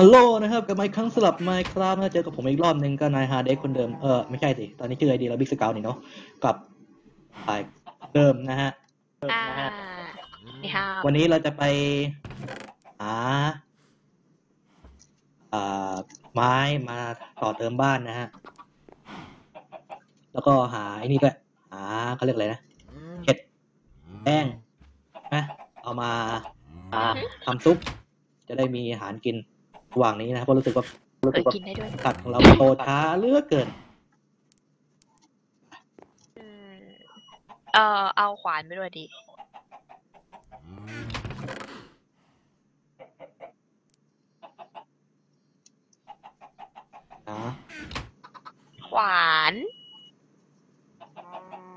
ฮัลโหลนะครับกับไมค์ครั้งสลับไมค์ครับนะเจอกับผมอีกรอบหนึ่งก็นายฮาเด็กคนเดิม เออไม่ใช่สิ ตอนนี้ชื่อไอดีเราบิ๊กสเกลนี่เนาะกับไอเดิมนะฮะอ่านะฮะนี่ครับวันนี้เราจะไปหาอ่าไม้มาต่อเติมบ้านนะฮะ แล้วก็หาไอ้นี่ด้วยหาเขาเรียกอะไรนะเห็ดแป้งนะเอามาอ่าทำซุปจะได้มีอาหารกิน ระหว่างนี้นะเพราะรู้สึกว่ารู้เอสึอกว่ากินได้ด้วยสัตว์ของเราโตช้าเหลือกเกินอืมเออเอาขวานไปด้วยดินะขวาน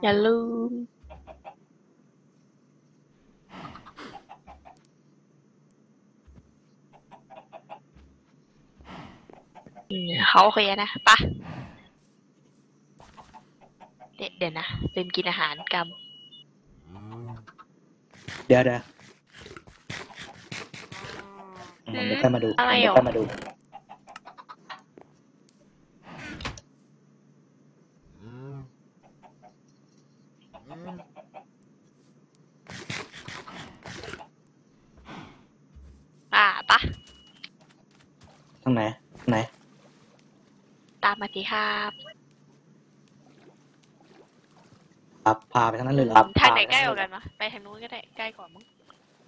อย่าลืม เขาโอเคนะปะเดี๋ยวเดี๋ยวนะลืมกินอาหารกำเดี๋ยวเดี๋ยวเดี๋ยวค่อยมาดูอะไรหรอเดี๋ยวค่อยมาดู อ่าปะ ทางไหนทางไหน ตามมาสิครับ ครับ พาไปทางนั้นเลยเหรอทางไหนใกล้กว่ากันวะไปทางนู้นก็ได้ใกล้กว่ามั้ง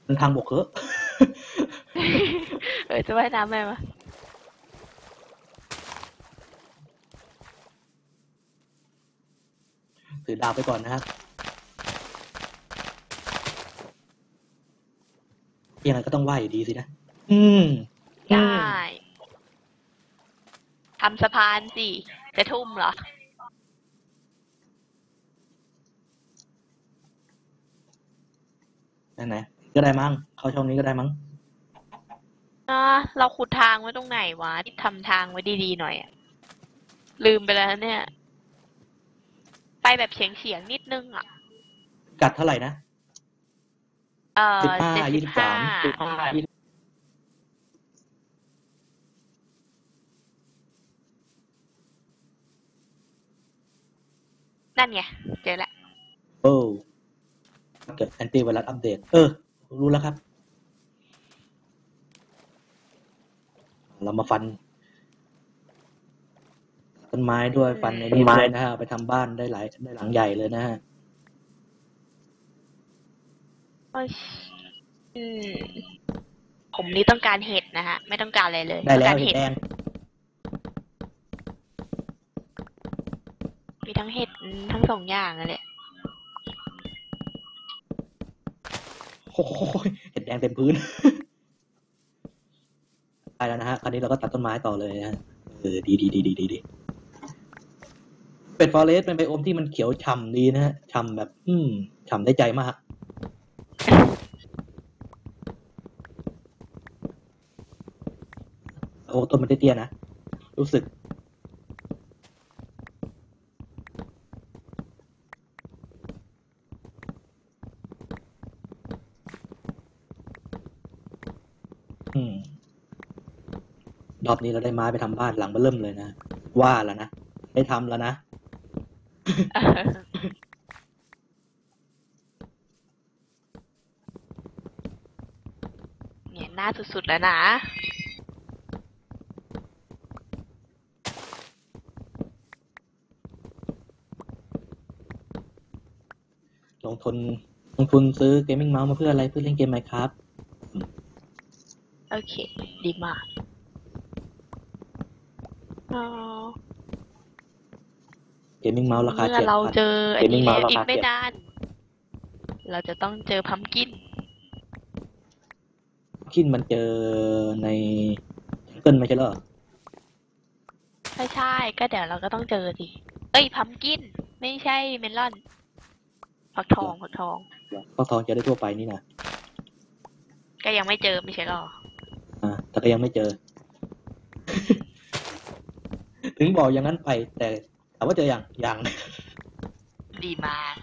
มันทางบกเหอะเออจะว่ายน้ำไหมวะถือดาวไปก่อนนะครับยังไงก็ต้องไหวอยู่ดีสินะ อืม ได้ ทำสะพานสิ จะทุ่มเหรอ ไหนไหนก็ได้มั้งเข้าช่องนี้ก็ได้มั้งอ่าเราขุดทางไว้ตรงไหนวะที่ทำทางไว้ดีๆหน่อยอะลืมไปแล้วเนี่ย ไปแบบเฉียงเฉียงๆนิดนึงอะ กัดเท่าไหร่นะเอ่อสิบห้าเจ็ดยี่สิสิบบห้าสามสิบห้ายี่สิบนั่นไงเจอละโอ้เกิดแอนตี้ไวรัสอัปเดต เออ รู้แล้วครับ เรามาฟันต้นไม้ด้วยฟันในนี้ด้วยนะฮะเอาไปทำบ้านได้หลายได้หลังใหญ่เลยนะฮะโอ้ยอืมผมนี่ต้องการเห็ดนะฮะ ไม่ต้องการอะไรเลยได้แล้วต้องการเห็ดแดงมีทั้งเห็ดทั้งสองอย่างนั่นแหละ อ้โหเห็ดแดงเต็มพื้นได้แล้วนะฮะ คราวนี้เราก็ตัดต้นไม้ต่อเลยนะฮะเออดีดีดีดีดีดีเป็นฟอเรสต์เป็นไบโอมที่มันเขียวฉ่ำดีนะฮะฉ่ำแบบ อืมฉ่ำได้ใจมากโอ้ต้นมันเตี้ยๆนะ รู้สึก อืมร อบนี้เราได้ไม้ไปทำบ้านหลังเบอเริ่มเลยนะ ว่าแล้วนะ ได้ทำแล้วนะ เนี่ยหน้าสุดๆแล้วนะ ลงทุนลงทุนซื้อเกมมิ่งเมาส์มาเพื่ออะไรเพื่อเล่นเกมไหมครับ โอเค ดีมาก อ๋อเกมมิ่งเมาส์ราคาเมื่อเจ็ดเราพัน เจออันนี้ Gaming แล้ว Mouse อีกราคาไม่เจ็ดนาน เราจะต้องเจอพัมกิน คินมันเจอในเกิลไม่ใช่เหรอ ใช่ใช่ก็เดี๋ยวเราก็ต้องเจอสิ เอ้ยพัมกิน ไม่ใช่เมลอน ผักทองผักทอง ก็ทองเจอได้ทั่วไปนี่นะก็ยังไม่เจอไม่ใช่หรอ อ่าแต่ก็ยังไม่เจอ ถึงบอกอย่างนั้นไป แต่ถามว่าจะอย่างอย่างดีมาก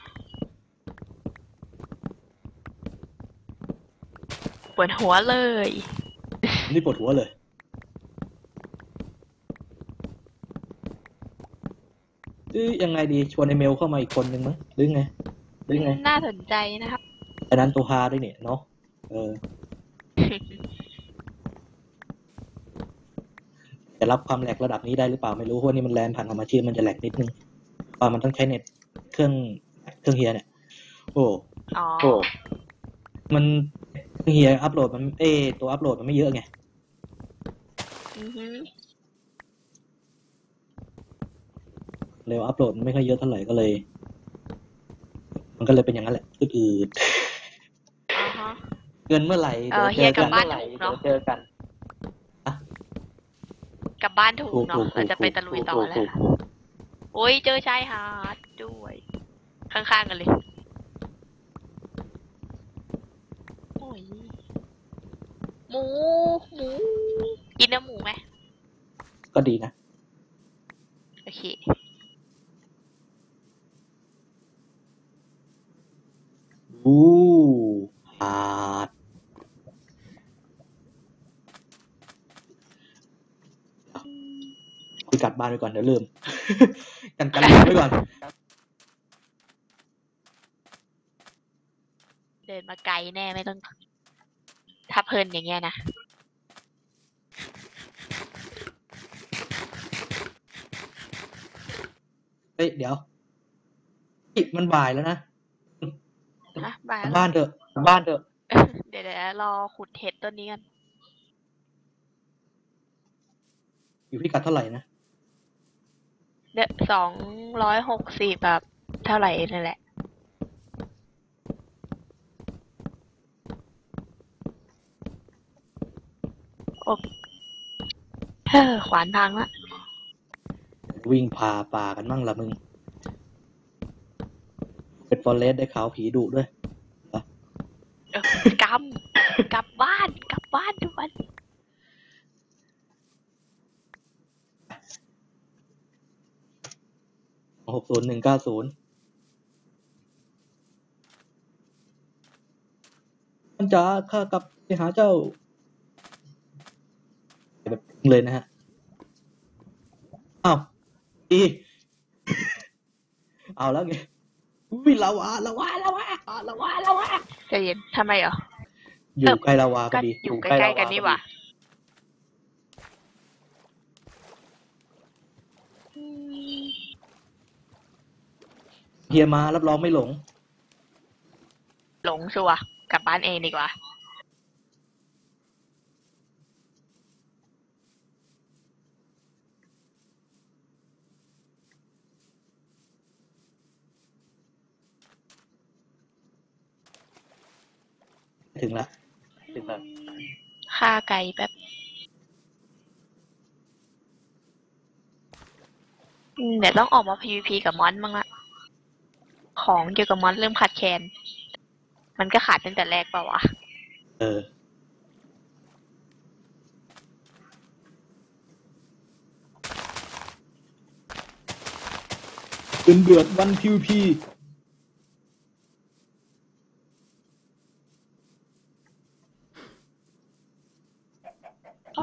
ปวดหัวเลย นี่ปวดหัวเลย ซื้อยังไงดีชวนไอเมลเข้ามาอีกคนนึงมั้ยหรือไงหรือไง น่าสนใจนะครับอันนั้นตัวฮาด้วยเนี่ยเนาะเออ รับความแหลกระดับนี้ได้หรือเปล่าไม่รู้เพราะว่านี่มันแลนผ่านธรรมชาติมันจะแหลกนิดนึงเพราะมันต้องใช้เน็ตเครื่องเครื่องเฮียเนี่ย โอ้อ๋อโอ้มันเครื่องเฮียอัพโหลดมันเอยตัวอัพโหลดมันไม่เยอะไงอือฮึเร็วอัพโหลดมันไม่ค่อยเยอะเท่าไหร่ก็เลย มันก็เลยเป็นอย่างนั้นแหละอืดอ่าฮะๆเงินเมื่อไหร่เออดี๋วเฮียกลับบ้านเมื่อไหร่ถูกเนอะเดี๋ยวเจอกัน กลับบ้านถูกถูกเนาะถูกเราจะไปตะลุยต่อถูกแล้วถูกโอ้ยเจอชายหาดด้วย ข้างๆกันเลยโอ้ยหมูหมูกินเนื้อหมูไหมก็ดีนะโอเคอู้หาดคุย กัดบ้านไปก่อนเดี๋ยวลืมกันกันลืมไปก่อน เดินมาไกลแน่ไม่ต้อง ถ้าเพลินอย่างเงี้ยนะ เฮ้ย เดี๋ยวอิมันบ่ายแล้วนะนะบายกลับแล้ว บ้านเถอะกลับบ้านเถอะเดี๋ยวเดี๋ยวรอขุดเห็ดต้นนี้กัน อยู่พิกัดเท่าไหร่นะ เดี๋ยวสองร้อยหกสิบแบบเท่าไหร่นั่นแหละ โอ้เฮ้อขวานพังละวิ่งผ่าป่ากันมั่งละมึง เป็นฟอเรสได้ขาวผีดุด้วยเออกำกลับบ้าน กลับบ้านด่วน หก ศูนย์หนึ่งเก้าศูนย์มันจ๋าข้ากลับไปหาเจ้า แบบเลยนะฮะ อ้าวดีเอาแล้วไงวิลาวาลาวาลาวาลาวาลาวาใจเย็นทำไมเหรออยู่ใกล้ลาวาพก็อดีอยู่ใกล้ๆกันนี่หว่า เฮียมารับรองไม่หลง หลงชัวร์กลับบ้านเองดีกว่า ถึงละถึงละฆ่าไก่แบบอืมเดี๋ยวต้องออกมา PVP กับมอนบ้างละ ของเกี่ยวกับมอนเริ่มขาดแคลน มันก็ขาดตั้งแต่แรกเปล่าวะ เออ เป็นเดือดวันพิวพี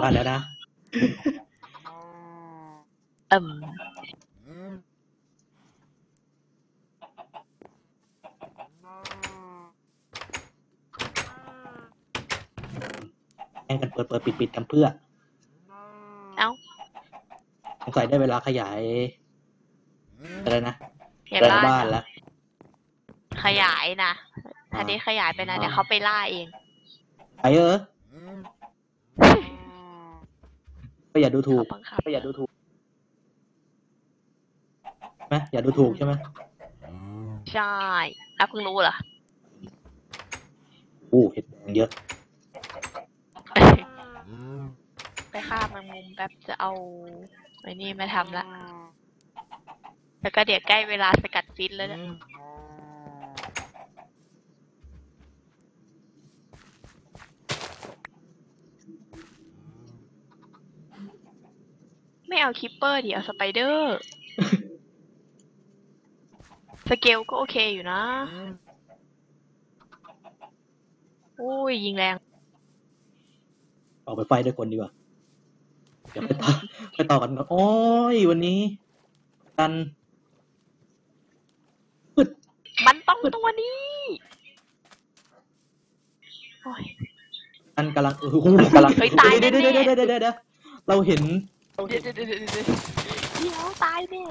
บ้านแล้วนะ เอิ่ม แข่งกันเปิดเปิดปิดปิดกันเพื่อ เอ้าสงสัยได้เวลาขยาย อะไรนะเห็นแปลงบ้าบ้านนแล้ว ขยายนะถ้านี้ขยายไปนะเดี๋ยวเขาไปล่าเอง ไปเออ ก็อย่าดูถูเขากบังคับ ก็อย่าดูถูกไหมอย่าดูถูกใช่ไหมใช่แล้วเพิ่งรู้เหรอโอ้เห็ดแดงเยอะ ไปฆ่าแมงมุมแป๊บจะเอาไอ้นี่มาทำละ แล้วก็เดี๋ยวใกล้เวลาสกัดฟิตแล้วนะไม่เอาคิปเปอร์ดิเอาสไปเดอร์ สเกลก็โอเคอยู่นะ อุ้ยยิงแรง ออกไปไฟด้วยคนดีกว่าเดี๋ยวไปต่อไปต่อกันก่อนโอ้ยวันนี้กันต้องตัวนี้โอ้ยมันกำลังเออโอ้โหกำลังเฮ้ยตายแน่ๆเดี๋ยวเดี๋ยวเดี๋ยวเดี๋ยวเดี๋ยวเราเห็นเดี๋ยวเดี๋ยวเดี๋ยวเดี๋ยวเดี๋ยวตายแน่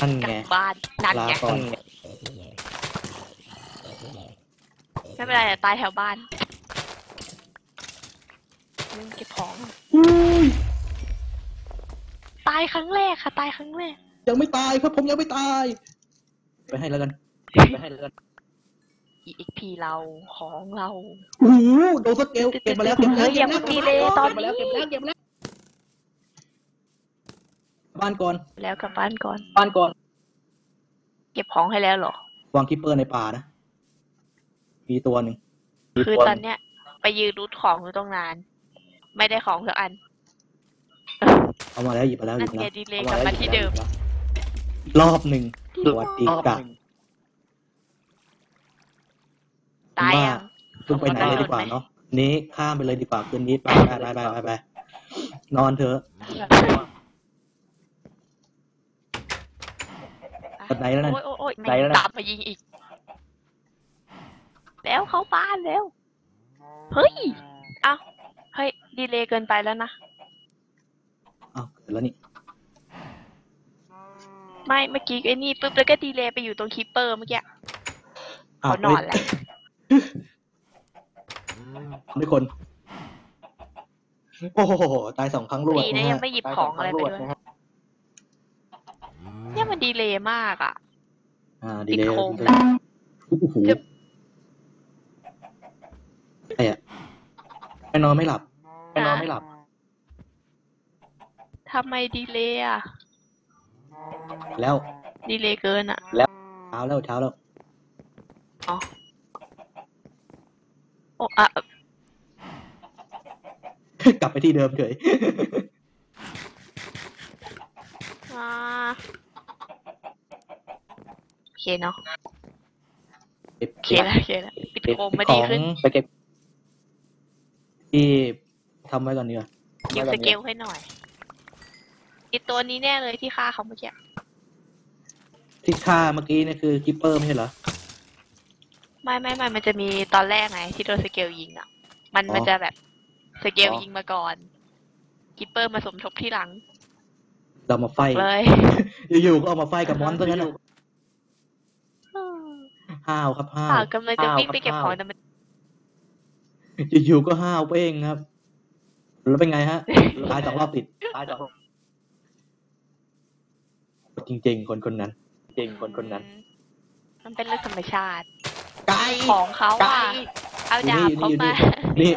นั่นกลัไงบบ้านนั่นลาไงก่อนไม่เป็นไรแต่ตายแถวบ้าน เล่นเก็บของอุ้ยตายครั้งแรกค่ะ ตายครั้งแรก ยังไม่ตายครับผมยังไม่ตาย ไปให้แล้วกัน ไปให้แล้วกัน EXP เราของเราโอ้โหโดนสเกลเก็บมาแล้วเก็บมาแล้วเฮ้ยอย่าเพิ่งดีเลยตอนนี้เก็บมาแล้วเก็บมาแล้วเก็บมาแล้วบ้านก่อน แล้วกลับบ้านก่อน บ้านก่อน เก็บของให้แล้วเหรอ วางคิปเปอร์ในป่านะ มีตัวหนึ่งมีคือตัวตอนเนี้ย ไปยืนรูทของอยู่ตรงนาน ไม่ได้ของสักอัน เอามาแล้วหยิบมาแล้วหนั่ยินบมาไงแล้วดีเลยกลับมาที่เดิม รอบหนึ่งสวัสดีกะตายว่ายังเพิ่งไปไหนเลยดีกว่าเนาะนี้ข้ามไปเลยดีกว่าคืนนี้ไปไปไปไปไปไปนอนเถอะแบบไหนแล้วนะโอ้ยโอ้ยโอ้ยไหนแล้วนะ ตามมายิงอีก แล้วเข้าบ้านแล้ว เฮ้ย เอ้าเฮ้ย ดีเลยเกินไปแล้วนะ อ้าวเกิดแล้วนี่ ไม่เมื่อกี้ไอ้นี่ปุ๊บแล้วก็ดีเลยไปอยู่ตรงคีปเปอร์เมื่อกี้อ้าวเขานอนแล้วไม่คน โอ้โห ตายสองครั้งรวดดีนะนะยัฮะงไม่หยิบของอะไรไปด้วยเนี่ยมันดีเลยมากอะ อ่า ดีเลยติดโคม โอ้โหจึ๊บไอ้อะไม่นอนไม่หลับ ไม่นอนไม่หลับ ทำไมดีเลยอะ แล้วดีเลยเกินอะเช้าแล้วเช้าแล้วอ๋อโอ้อะกลับไปที่เดิมเฉยอ่าโอเคเนาะเก็บโอเคเก็บแล้วโอเคแล้วปิดเก็บโคมมาขดีองขึ้นไปเก็บที่ ทำไว้ก่อนเนีกว่ยเก็บสเกลให้หน่อยไอตัวนี้แน่เลยที่ฆ่าเขาเมื่อกี้ที่ฆ่าเมื่อกี้เนี่ยคือคิปเปอร์ไม่ใช่เหรอ ไม่ไม่ไม่มันจะมีตอนแรกไงที่โดนสเกลยิงอะ มันอ๋อ มันจะแบบสเกลอ๋อยิงมาก่อน กิปเปอร์มาสมทบที่หลังเรามาไฟเลย อยู่ๆก็เอามาไฟกับมอนซะงั้นน่ะห้าวครับห้าป่าวกำลังจะวิ่งไปเก็บของห้าวแต่มันอยู่ๆก็ห้าวเป้งครับ แล้วเป็นไงฮะตายสองรอบติดตายสองรอบจริง ๆ คนคนนั้น จริงคนคนนั้น มันเป็นเรื่องธรรมชาติไก่ของเขาอะเอาดาบอยู่เขานี่อยู่มานี่นี่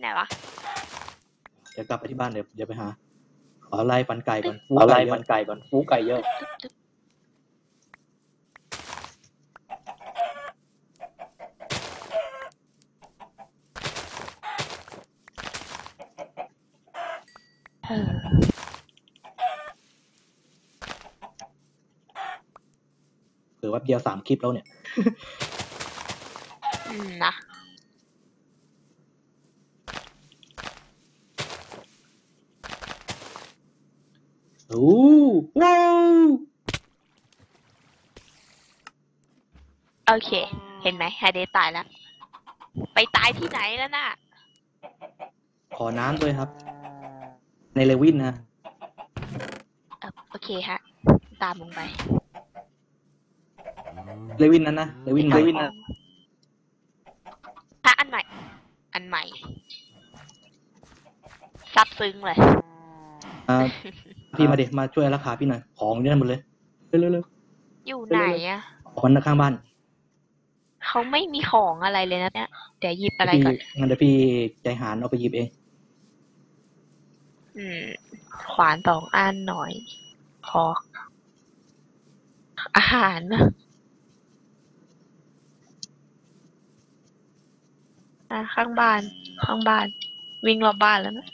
ไหนวะเดี๋ยวกลับไปที่บ้านเดี๋ยวเดี๋ยวไปหาขอไล่ฟันไก่ก่อนฟูไก่ฟันไก่ก่อนฟูไก่เยอะ อว่าเดียวสามคลิปแล้วเนี่ยอืมนะโอ้ว้าวโอเค เห็นไหมฮาเดตายแล้ว ไปตายที่ไหนแล้วน่ะ ขอน้ำด้วยครับ ในเลวินนะเออโอเคฮะ ตามลงไป เลวินนั้นนะเลวินใหม่ถ้าอันใหม่ อันใหม่ ซับซึ้งเลย อ่าพี่มาเด็มาช่วยรักษาพี่หน่อย ของเนี่ยหมดเลย เร็วๆเร็วอยู่ไหนอะๆคนข้างบ้าน เขาไม่มีของอะไรเลยนะเนี่ยเดี๋ยวหยิบอะไรพี่ก่อนงั้นเดี๋ยวพี่ใจหารเอาไปหยิบเอง อืม ขวานสองอันหน่อย พออาหารนะ อะข้างบ้าน ข้างบ้าน วิ่งรอบบ้านแล้วนะ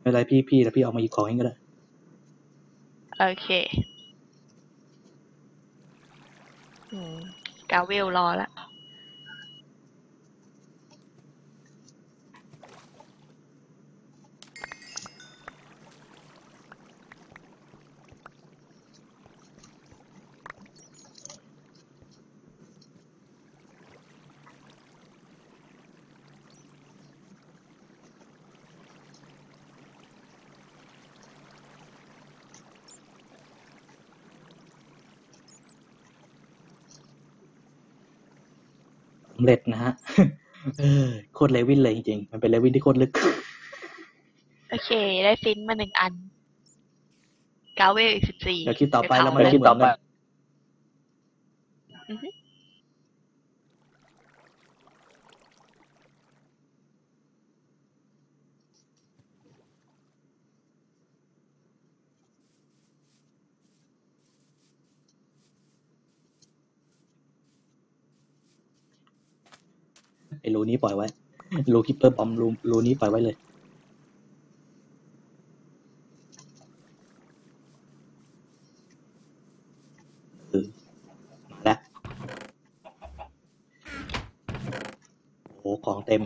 ไม่เป็นไรพี่พี่แต่พี่เอามาหยิบของเองก็ได้ โอเคอืมกาเวลรอแล้ว สำเร็จนะฮะเออโคตรเลวินเลยจริงๆ มันเป็นเลวินที่โคตรลึก โอเค ได้ฟินมาหนึ่งอัน กาเวลอีกสิบสี่เดี๋ยวคลิปต่อไปเรามาเดี๋ยวเล่นคลิปเหมืต่ออนไป อือฮึไอ้รูนี้ปล่อยไว้รูคิปเปอร์บอมรูรูนี้ปล่อยไว้เลยเออมาแล้วโอ้โหของเต็ม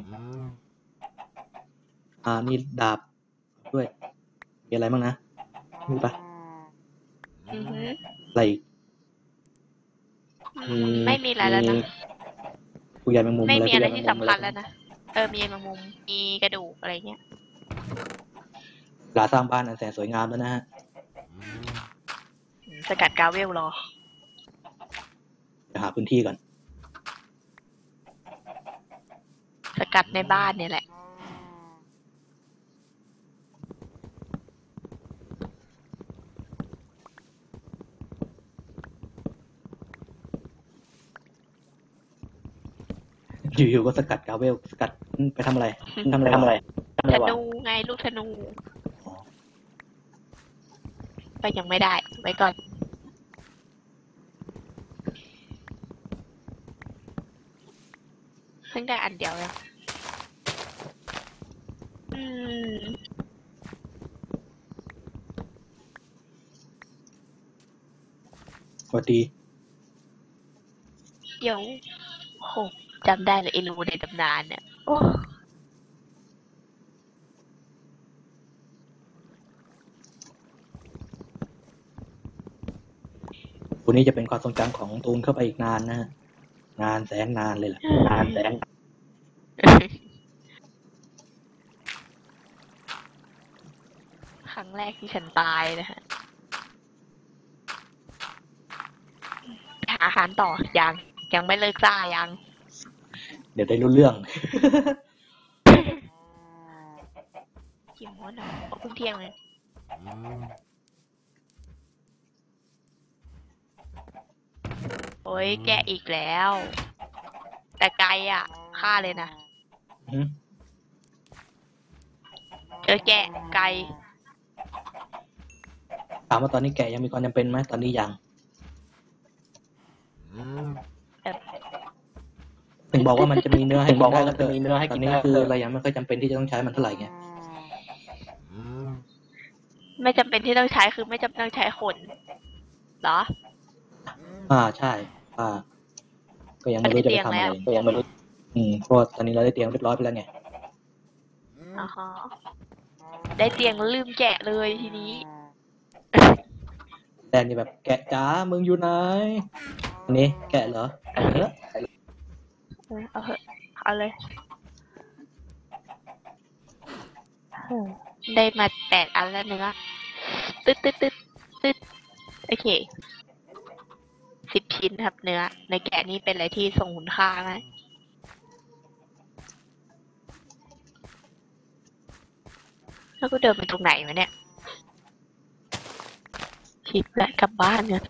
อ่านี่ดาบด้วย มีอะไรบ้างนะมีปะอือฮึอะไรอีกอืมไม่มีอะไรแล้วนะ ผู้ใหญ่แมงมุมไม่มีอะไรผู้ใหญ่ที่แงสำคัญอะแล้วนะ เออ มีแมงมุม มีกระดูกอะไรเงี้ยเวลาสร้างบ้านอันแสนสวยงามแล้วนะฮะอืมสกัดกาเวลรอเดี๋ยวหาพื้นที่ก่อน สกัดในบ้านเนี่ยแหละ อยู่ๆก็สกัดกาเวลสกัดไปทำอะไรทำอะไรทำอะไรทำอะไรธวะนูไงลูกธนูอ๋อก็ยังไม่ได้ไว้ก่อนเพิ่งได้อันเดียวแล้วอืมสวัสดี เดี๋ยวโห จำได้เลยไอ้รูในตำนานเนี่ยโอ้วันนี้จะเป็นความทรงจำของตูนเข้าไปอีกนานนะฮะนานแสนนานเลยล่ะนานแสน ครั้งแรกที่ฉันตายนะฮะหาอาหารต่อยังยังไม่เลิกซ่ายัง เดี๋ยวได้รู้เรื่องกี่โมงเนาะโอ้เพิ่งเที่ยงเลยโอ้ยแกะอีกแล้ว แต่ไกลอะฆ่าเลยนะอืมเจอแกะไกล ถามว่าตอนนี้แกยังมีความจำเป็นไหมตอนนี้ยัง เอ่อ ถึงบอกว่ามันจะมีเนื้อให้ถึงบอกว่าได้มันจะมีเนื้อให้ตอกินนนี้ได้คือคือเรายังไม่ค่อยจำเป็นที่จะต้องใช้มันเท่าไหร่ไงไม่จำเป็นที่ต้องใช้คือไม่จำเป็นต้องใช้คนเหรอ อ่าใช่ อ่า ก็ยังไม่รู้จะไปทำอะไรมันได้เตียงแล้วก็ยังไม่รู้อืมเพราะว่าตอนนี้เราได้เตรียมเรียบร้อยไปแล้วไงอ๋อฮะได้เตียงลืมแกะเลยทีนี้แต่นี่แบบแกะจ๋ามึงอยู่ไหนอันนี้แกะเหรอเอาเถอะเออ เอาเถอะเอาเลยได้มาแปดอันแล้วเนื้อตึ๊ดตึ๊ดตึ๊ดตึ๊ดโอเคสิบชิ้นครับเนื้อในแกะนี้เป็นอะไรที่ทรงคุณค่ามากแล้วก็เดินไปตรงไหนวะเนี่ยคลิปและกลับบ้านเนี่ย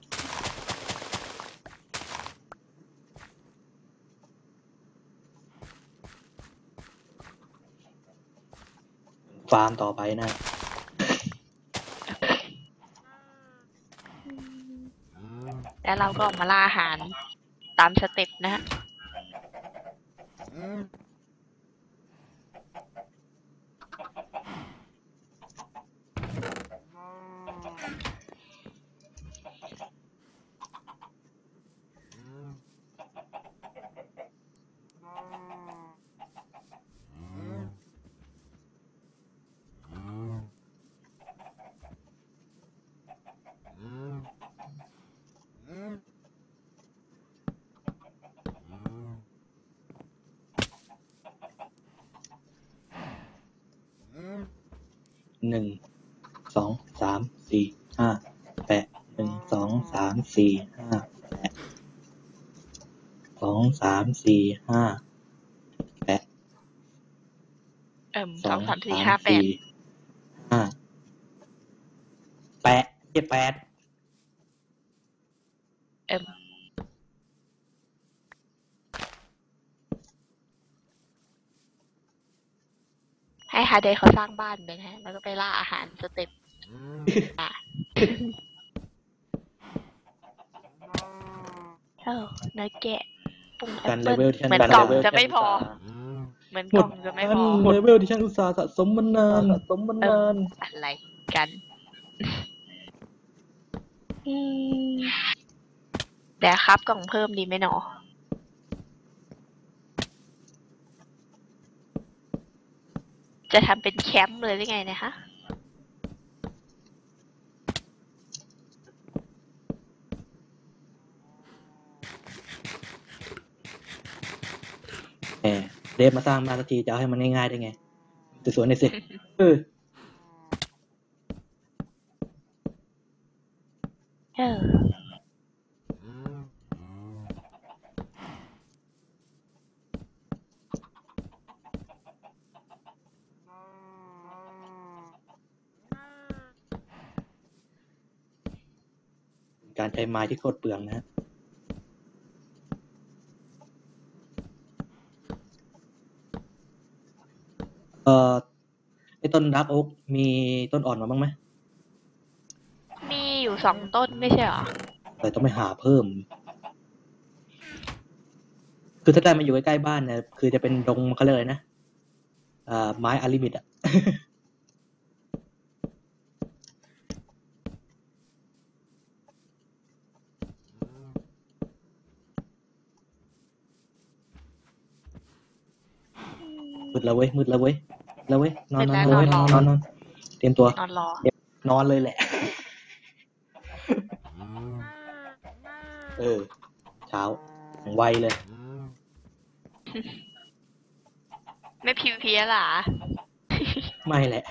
ฟาร์มต่อไปนะ แล้วเราก็ออกมาล่าอาหารตามสเต็ปนะฮะ หนึ่งสองสามสี่ห้าแปดหนึ่งสองสามสี่ห้าแปดสองสามสี่ห้าแปดเอิ่มสองสามสี่ห้าแปดห้าแปดเจ็ดแปด เอิ่มให้ ฮาเดย์เขาสร้างบ้านไปนะแล้วก็ไปล่าอาหารสเต็ปอะเออเนื้อแกะปรุงแอการปเลเปิ้ลเวลที่ฉันเหมือนการกล่องเลเวลจะไม่พอ เหมือนกล่องจะไม่พอเลเวลที่ฉันอุตส่าห์สะสมมานานสะสมมานาน อะไรกันอืมเดี๋ยวครับกล่องเพิ่มดีไหมหนอ จะทำเป็นแคมป์เลยหรือไงเนะคะแหมเดฟมาสร้างบ้านสักทีจะเอาให้มันง่ายๆได้ไงสวยๆหน่อยสิเออเออ การใช้ไม้ที่โคตรเปลืองนะฮะเอ่อไอ้ต้นดักโอ๊กมีต้นอ่อนมาบ้างไหมมีอยู่สองต้นไม่ใช่เหรอแต่ต้องไปหาเพิ่ม คือถ้าได้มาอยู่ใกล้ๆบ้านเนี่ยคือจะเป็นดงเขาเรียกอะไรนะอ่าไม้อาริมิตอะ ดแล้วเว้ยมืดแล้วเว้ยแล้วเว้ยนอนนอนนอนเว้ยนอนนอนนอนเตรียมตัวนอนรอนอนเลยแหละ เออเช้าอย่างไวเลย ไม่พิวเพียหรอไม่แหละ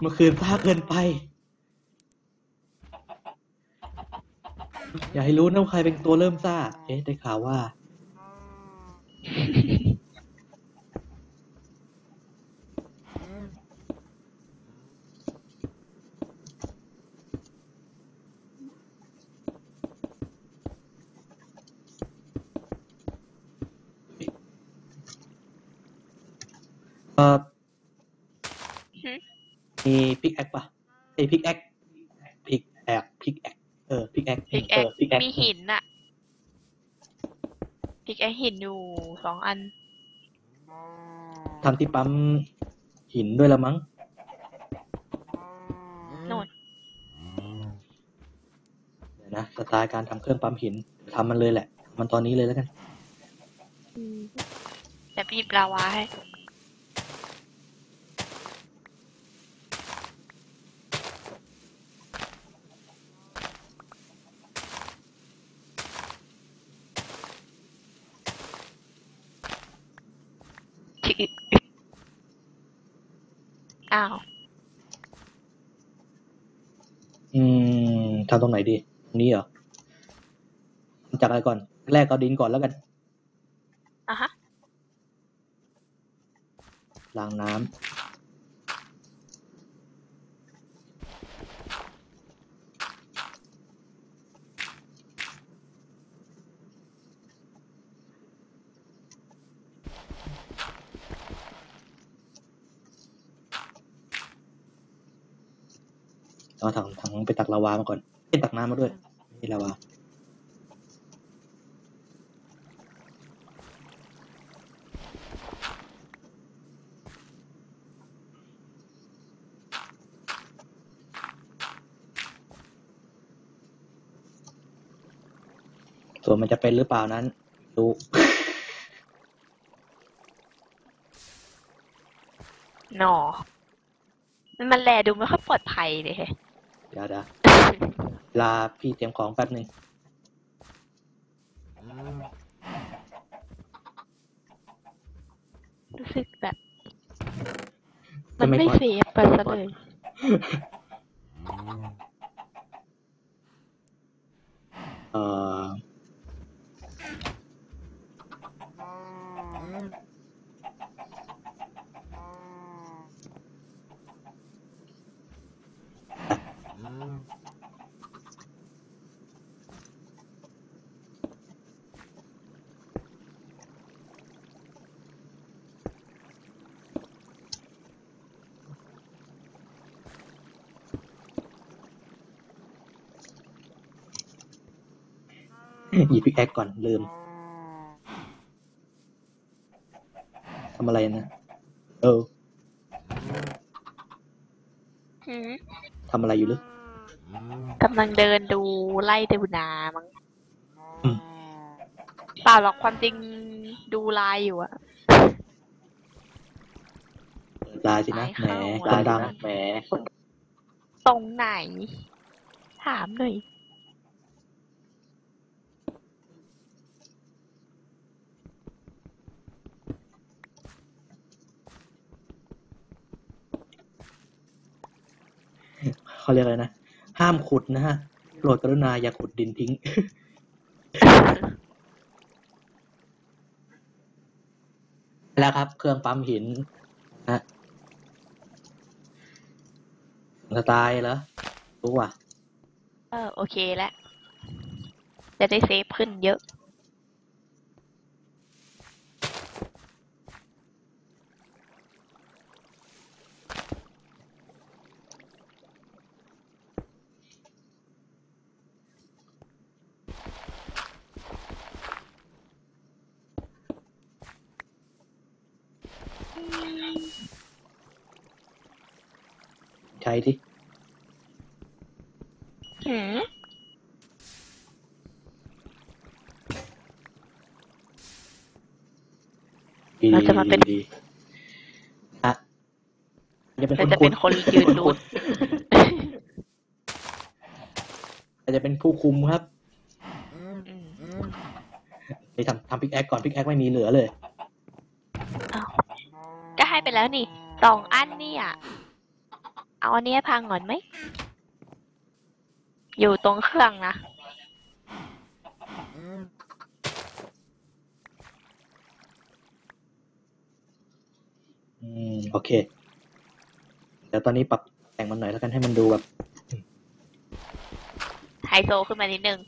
เมื่อคืนซ่าเกินไป อย่าให้รู้นะว่าใครเป็นตัวเริ่มซ่า เอ๊ะได้ข่าวว่า เออ หืม มีพิกแอคปะไอพิกแอคพิกแอคพิกแอคเออพิกแอคพิกแอเอคอพิกแอคมีหินอะพิกแอคหินอยู่สองอันทำที่ปั๊มหินด้วยละมั้งโน่นเดี๋ยวนะสไตล์การทำเครื่องปั๊มหินทำมันเลยแหละ มันตอนนี้เลยแล้วกัน แต่พี่หยิบลาวาให้ อ้าว อืมทำ ตรงไหนดีตรงนี้เหรอจากอะไรก่อน แรกเอาดินก่อนแล้วกันอะฮะล้างน้ำเอาถังถังไปตักลาวามาก่อน เอ้ยตักน้ำมาด้วยไม่มีลาวาส่วนมันจะเป็นหรือเปล่านั้นดูหนอมันแลดูไม่ค่อยปลอดภัยเลยแฮะเดี๋ยวเดี๋ยว ลาพี่เตรียมของแป๊บหนึ่งรู้สึกแบบมันไม่เสียไปซะเลย เอออ หยิบพิกแอคก่อนลืมทำอะไรนะเออหืมทำอะไรอยู่หรือกำลังเดินดูไล่ดูนามั้งอืมเปล่าหรอกความจริงดูไลายอยู่อะลายสินะแหมไม่คนเข้าดังแหมตรงไหน ถามหน่อย เขาเรียกอะไรนะ ห้ามขุดนะฮะ โปรดกรุณาอย่าขุดดินทิ้ง แล้วครับ เครื่องปั๊มหินนะสไตล์เหรอ รู้ว่ะ เออโอเคแล้วจะได้เซฟขึ้นเยอะ ใช้ที่ หืม ดี เราจะมาเป็น ดีฮะจะเป็นคเรานจะขุเป็ดนคนยืนดูเราจะเป็นผู้คุมครับอืมไปทำทำพิกแอคก่อนพิกแอคไม่มีเหลือเลยอ้าวก็ให้ไปแล้วนี่สองอันนี่อะเอาอันนี้ให้พังก่อนไหม อยู่ตรงเครื่องนะ อืม โอ เค เดี๋ยวตอนนี้ปรับแต่งมันหน่อยแล้วกันให้มันดูแบบไฮโซขึ้นมานิดนึง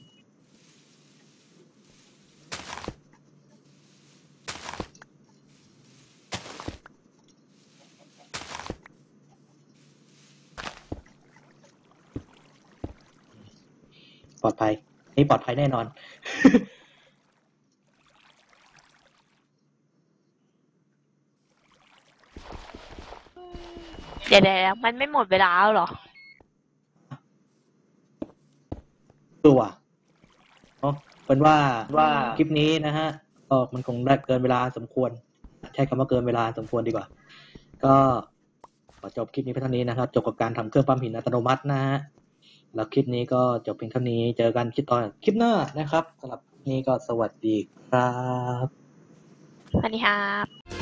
ปลอดภัย นี่ปลอดภัยแน่นอน เดี๋ยวเดี๋ยวมันไม่หมดเวลาแล้วเหรอ ตัวเนาะเป็นว่าว่าคลิปนี้นะฮะก็มันคงได้เกินเวลาสมควร ใช้คำว่าเกินเวลาสมควรดีกว่า ก็ขอจบคลิปนี้เพียงเท่านี้นะครับจบกับการทำเครื่องปั๊มหินอัตโนมัตินะฮะแล้วคลิปนี้ก็จบเพียงเท่านี้เจอกันคลิปตอนคลิปหน้านะครับสำหรับนี้ก็สวัสดีครับสวัสดีครับ